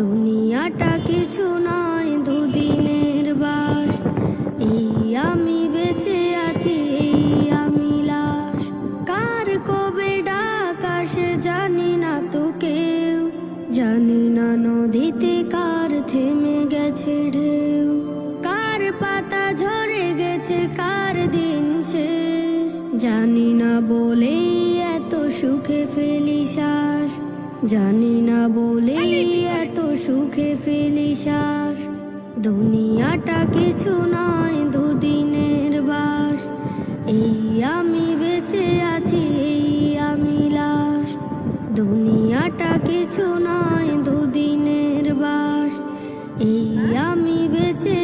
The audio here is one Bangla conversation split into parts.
দুনিয়াটা কিছু নয়, দুদিনের বাস। এই আমি বেঁচে আছি, এই আমি লাশ। কার কবে ডাক আসে জানি না তো কেউ। জানি না নদীতে কার থেমে গেছে ঢেউ। কার পাতা ঝরে গেছে, কার দিন শেষ। জানি না বলেই এত সুখে ফেলি শ্বাস। জানি না বলেই সুখে ফেলি শ্বাস দুনিয়াটা কিছু নয়, দুদিনের বাস। এই আমি বেঁচে আছি, এই আমি লাশ। দুনিয়াটা কিছু নয়, দুদিনের বাস। এই আমি বেঁচে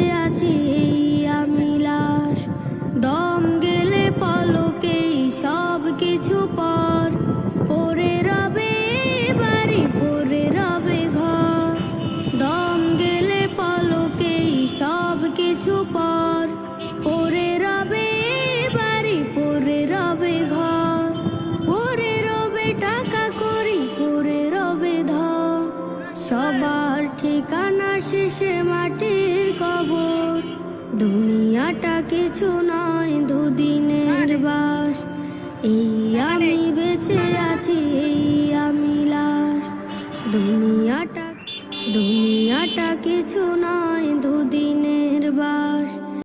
সবার ঠিকানা শেষে মাটির কবর। দুনিয়াটা কিছু নয় দুদিনের বাস। এই আমি বেঁচে আছি এই আমি লাশ। দুনিয়াটা দুনিয়াটা কিছু নয়।